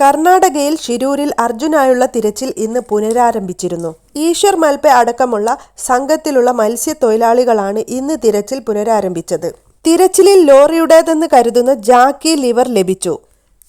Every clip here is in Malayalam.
കർണാടകയിൽ ഷിരൂരിൽ അർജുനായുള്ള തിരച്ചിൽ ഇന്ന് പുനരാരംഭിച്ചിരുന്നു. ഈശ്വർ മൽപെ അടക്കമുള്ള സംഘത്തിലുള്ള മത്സ്യത്തൊഴിലാളികളാണ് ഇന്ന് തിരച്ചിൽ പുനരാരംഭിച്ചത്. തിരച്ചിലിൽ ലോറിയുടേതെന്ന് കരുതുന്ന ജാക്കി ലിവർ ലഭിച്ചു.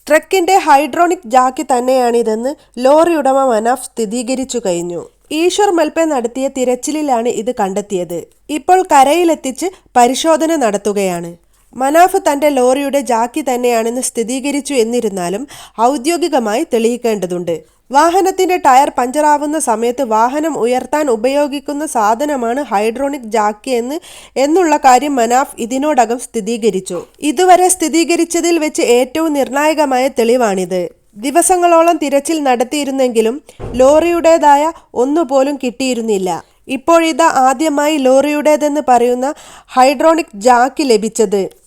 ട്രക്കിന്റെ ഹൈഡ്രോണിക് ജാക്കി തന്നെയാണിതെന്ന് ലോറി ഉടമ മനാഫ് സ്ഥിരീകരിച്ചു കഴിഞ്ഞു. ഈശ്വർ മൽപെ നടത്തിയ തിരച്ചിലിലാണ് ഇത് കണ്ടെത്തിയത്. ഇപ്പോൾ കരയിലെത്തിച്ച് പരിശോധന നടത്തുകയാണ്. മനാഫ് തന്റെ ലോറിയുടെ ജാക്കി തന്നെയാണെന്ന് സ്ഥിരീകരിച്ചു എന്നിരുന്നാലും ഔദ്യോഗികമായി തെളിയിക്കേണ്ടതുണ്ട്. വാഹനത്തിന്റെ ടയർ പഞ്ചറാവുന്ന സമയത്ത് വാഹനം ഉയർത്താൻ ഉപയോഗിക്കുന്ന സാധനമാണ് ഹൈഡ്രോണിക് ജാക്കി എന്ന് എന്നുള്ള കാര്യം മനാഫ് ഇതിനോടകം സ്ഥിരീകരിച്ചു. ഇതുവരെ സ്ഥിരീകരിച്ചതിൽ വെച്ച് ഏറ്റവും നിർണായകമായ തെളിവാണിത്. ദിവസങ്ങളോളം തിരച്ചിൽ നടത്തിയിരുന്നെങ്കിലും ലോറിയുടേതായ ഒന്നുപോലും കിട്ടിയിരുന്നില്ല. ഇപ്പോഴിതാ ആദ്യമായി ലോറിയുടേതെന്ന് പറയുന്ന ഹൈഡ്രോണിക് ജാക്കി ലഭിച്ചത്.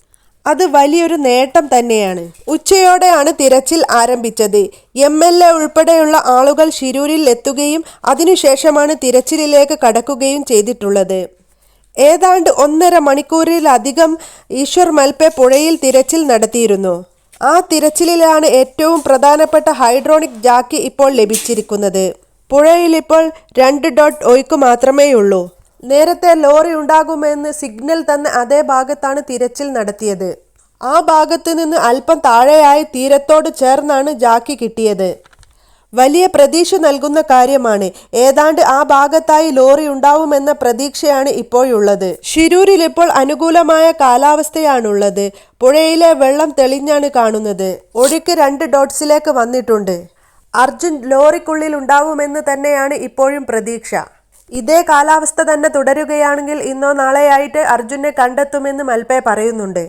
അത് വലിയൊരു നേട്ടം തന്നെയാണ്. ഉച്ചയോടെയാണ് തിരച്ചിൽ ആരംഭിച്ചത്. എം എൽ എ ഉൾപ്പെടെയുള്ള ആളുകൾ ശിരൂരിൽ എത്തുകയും അതിനുശേഷമാണ് തിരച്ചിലിലേക്ക് കടക്കുകയും ചെയ്തിട്ടുള്ളത്. ഏതാണ്ട് ഒന്നര മണിക്കൂറിലധികം ഈശ്വർ മൽപെ പുഴയിൽ തിരച്ചിൽ നടത്തിയിരുന്നു. ആ തിരച്ചിലിലാണ് ഏറ്റവും പ്രധാനപ്പെട്ട ഹൈഡ്രോണിക് ജാക്കി ഇപ്പോൾ ലഭിച്ചിരിക്കുന്നത്. പുഴയിൽ ഇപ്പോൾ രണ്ട് ഡോട്ട് മാത്രമേ മാത്രമേയുള്ളൂ. നേരത്തെ ലോറി ഉണ്ടാകുമെന്ന് സിഗ്നൽ തന്ന അതേ ഭാഗത്താണ് തിരച്ചിൽ നടത്തിയത്. ആ ഭാഗത്ത് നിന്ന് അല്പം താഴെയായി തീരത്തോട് ചേർന്നാണ് ജാക്കി കിട്ടിയത്. വലിയ പ്രതീക്ഷ നൽകുന്ന കാര്യമാണ്. ഏതാണ്ട് ആ ഭാഗത്തായി ലോറി ഉണ്ടാവുമെന്ന പ്രതീക്ഷയാണ് ഇപ്പോഴുള്ളത്. ഷിരൂരിൽ ഇപ്പോൾ അനുകൂലമായ കാലാവസ്ഥയാണുള്ളത്. പുഴയിലെ വെള്ളം തെളിഞ്ഞാണ് കാണുന്നത്. ഒഴുക്ക് രണ്ട് ഡോട്ട്സിലേക്ക് വന്നിട്ടുണ്ട്. അർജുൻ ലോറിക്കുള്ളിൽ ഉണ്ടാവുമെന്ന് തന്നെയാണ് ഇപ്പോഴും പ്രതീക്ഷ. ഇതേ കാലാവസ്ഥ തന്നെ തുടരുകയാണെങ്കിൽ ഇന്നോ നാളെയായിട്ട് അർജുനെ കണ്ടെത്തുമെന്ന് മൽപെ പറയുന്നുണ്ട്